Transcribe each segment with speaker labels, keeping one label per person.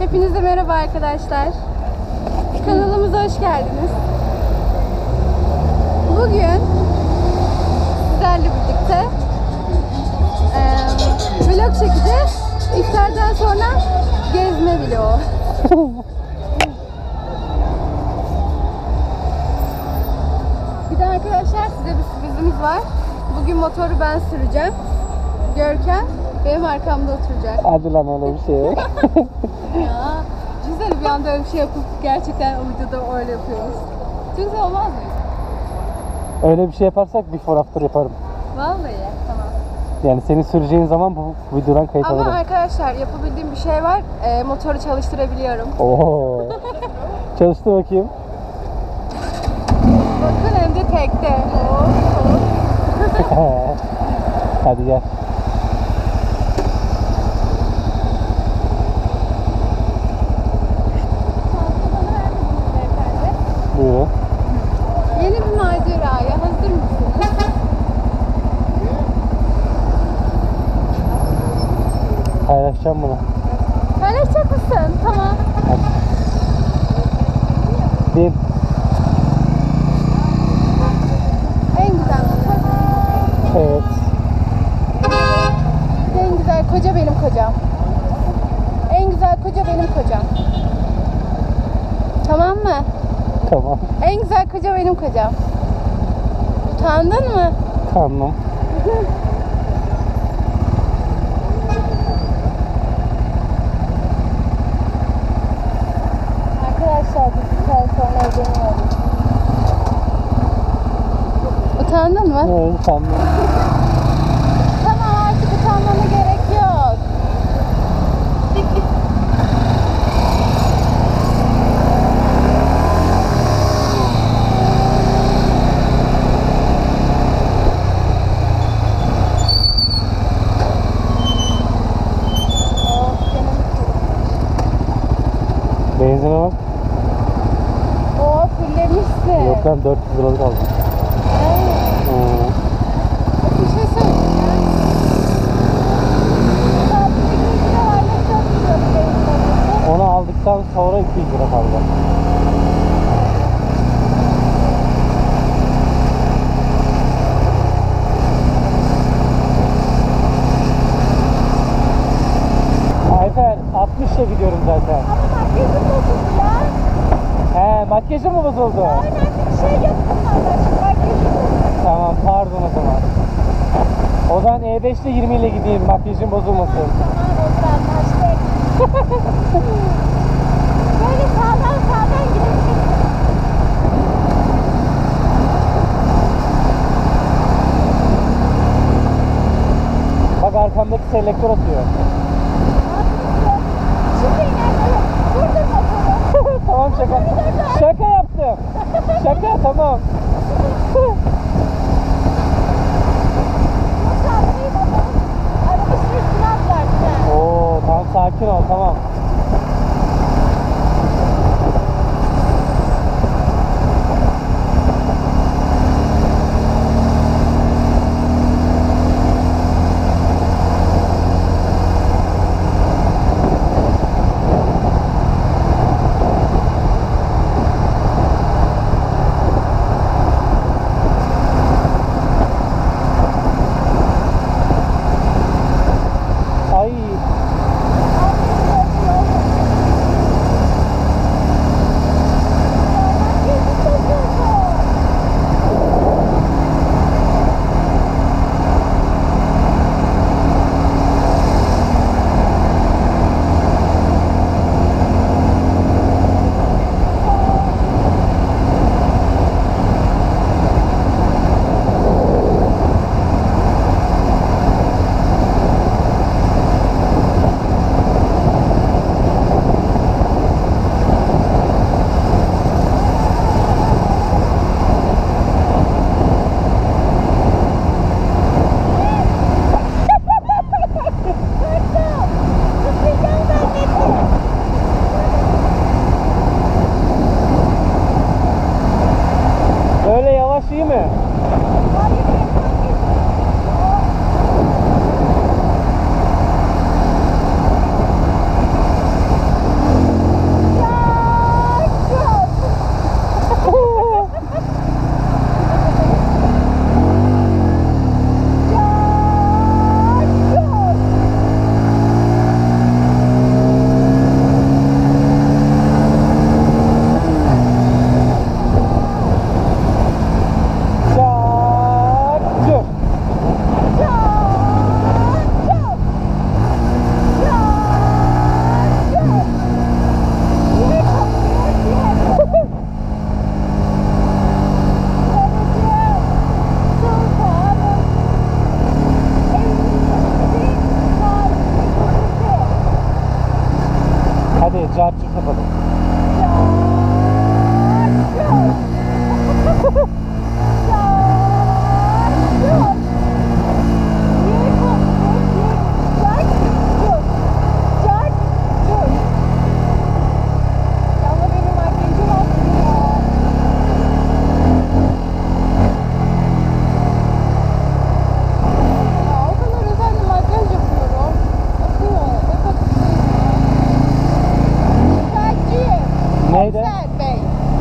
Speaker 1: Hepinize merhaba arkadaşlar. Kanalımıza hoş geldiniz. Bugün sizlerle birlikte eee, vlog çekeceğiz. İftardan sonra gezme vlogu. Bir de arkadaşlar size bir sürprizimiz var. Bugün motoru ben süreceğim. Görkem benim arkamda oturacak.
Speaker 2: Hadi lan öyle bir şey.
Speaker 1: Ya, düşünsene bir anda öyle bir şey yapıp gerçekten o videoda öyle yapıyoruz. Çok güzel olmaz mı?
Speaker 2: öyle bir şey yaparsak before after yaparım.
Speaker 1: Vallahi tamam.
Speaker 2: Yani senin süreceğin zaman bu videodan kayıt
Speaker 1: Ama
Speaker 2: alırım.
Speaker 1: arkadaşlar yapabildiğim bir şey var. Ee, motoru çalıştırabiliyorum.
Speaker 2: Oo. Çalıştı bakayım.
Speaker 1: Bakın hem de tekte.
Speaker 2: Hadi gel. Paylaşacağım bunu.
Speaker 1: Paylaşacak mısın? Tamam.
Speaker 2: Hadi. Bin.
Speaker 1: En güzel.
Speaker 2: Evet.
Speaker 1: En güzel koca benim kocam. En güzel koca benim kocam. Tamam mı?
Speaker 2: Tamam.
Speaker 1: En güzel koca benim kocam. Utandın mı?
Speaker 2: Tamam.
Speaker 1: Arkadaşlar biz bir sene sonra evleniyoruz. Utandın
Speaker 2: Evet, tamam.
Speaker 1: Artık utanmana gerek yok.
Speaker 2: Benzine bak.
Speaker 1: Oh, fullemişsin.
Speaker 2: Yok lan 400 liralık aldım.
Speaker 1: Evet.
Speaker 2: Hmm.
Speaker 1: Bir şey söyleyeceğim. Saatinde 100 lira var, ne çok güzel bir benzin.
Speaker 2: Onu aldıktan sonra 200 lira kaldı. Ayfer 60 ile gidiyorum zaten.
Speaker 1: Ama makyajım bozuldu ya.
Speaker 2: He makyajın mı bozuldu?
Speaker 1: Aynen bir şey yaptım. Şimdi makyajım bozuldu.
Speaker 2: Tamam pardon o zaman. O zaman E5 ile 20 ile gideyim makyajın bozulmasın.
Speaker 1: Tamam olur anlaştık.
Speaker 2: Bak arkamdaki selektör atıyor.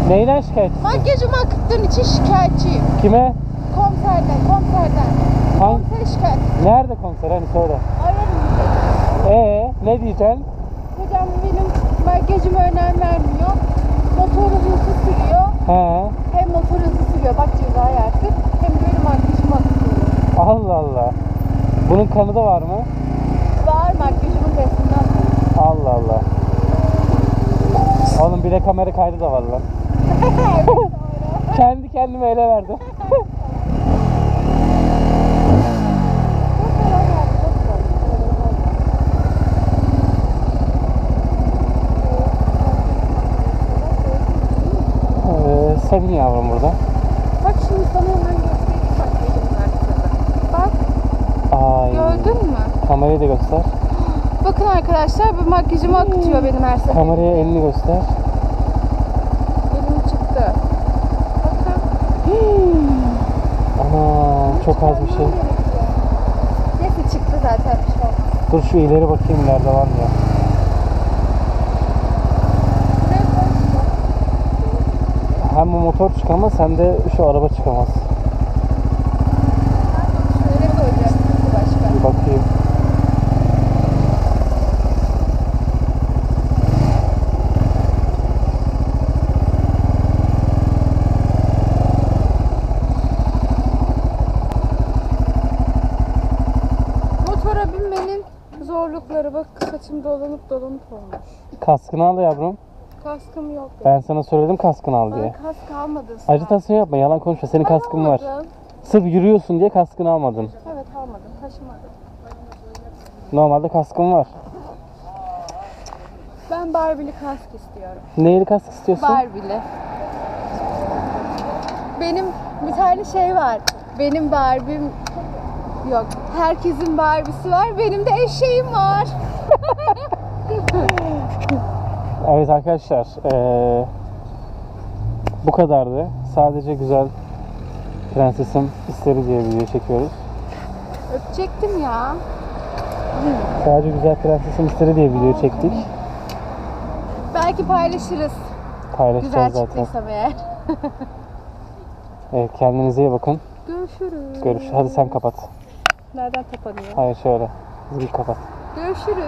Speaker 2: Neyden şikayet?
Speaker 1: Makyajımı akıttığın için şikayetçiyim.
Speaker 2: Kime?
Speaker 1: Komiserden, komiserden.
Speaker 2: Hangi?
Speaker 1: Komiser şikayet.
Speaker 2: Nerede komiser? Hani söyle.
Speaker 1: Ararım.
Speaker 2: Ee, ne diyeceksin?
Speaker 1: Hocam benim makyajıma önem vermiyor. Motoru hızlı sürüyor.
Speaker 2: He.
Speaker 1: Hem motor hızlı sürüyor. Bak cezayı artık. Hem benim makyajımı akıtıyor.
Speaker 2: Allah Allah. Bunun kanı da var mı?
Speaker 1: Var makyajımın atıyor.
Speaker 2: Allah Allah. Oğlum bir de kamera kaydı da var lan. Kendi kendime ele verdim. Ee, senin yavrum burada.
Speaker 1: Bak şimdi sana hemen göstereyim makyajımın arkasını. Bak
Speaker 2: Ay.
Speaker 1: gördün mü?
Speaker 2: Kamerayı da göster.
Speaker 1: Bakın arkadaşlar bu makyajımı akıtıyor benim her seferinde.
Speaker 2: Kameraya elini göster.
Speaker 1: Elim çıktı. Bakın.
Speaker 2: Ana çok az bir şey.
Speaker 1: Neyse çıktı zaten bir şey.
Speaker 2: Dur şu ileri bakayım ileride var mı ya. Hem bu motor çıkamaz hem de şu araba çıkamaz.
Speaker 1: Şöyle koyacaksın başka.
Speaker 2: Bir bakayım.
Speaker 1: Zorlukları bak saçım dolanıp dolanıp olmuş.
Speaker 2: Kaskını al yavrum.
Speaker 1: Kaskım yok. benim.
Speaker 2: Ben sana söyledim kaskını al diye.
Speaker 1: Bana kask almadın sen.
Speaker 2: Ajitasyon yapma yalan konuşma senin kaskın var.
Speaker 1: almadım.
Speaker 2: Sırf yürüyorsun diye kaskını almadın.
Speaker 1: Evet almadım taşımadım.
Speaker 2: Normalde kaskın var.
Speaker 1: Ben Barbie'li kask istiyorum.
Speaker 2: Neyli kask istiyorsun?
Speaker 1: Barbie'li. Benim bir tane şey var. Benim Barbie'm yok. Herkesin Barbie'si var. Benim de eşeğim var.
Speaker 2: Evet arkadaşlar eee, bu kadardı. Sadece güzel prensesim isteri diye video çekiyoruz.
Speaker 1: Öpecektim ya.
Speaker 2: Sadece güzel prensesim isteri diye video çektik.
Speaker 1: Belki paylaşırız. Güzel
Speaker 2: Paylaşacağız zaten.
Speaker 1: çıktıysam eğer.
Speaker 2: Evet, kendinize iyi bakın.
Speaker 1: Görüşürüz.
Speaker 2: Görüşürüz. Hadi sen kapat.
Speaker 1: Nereden kapanıyor?
Speaker 2: Hayır şöyle. Hızlı kapat.
Speaker 1: Görüşürüz.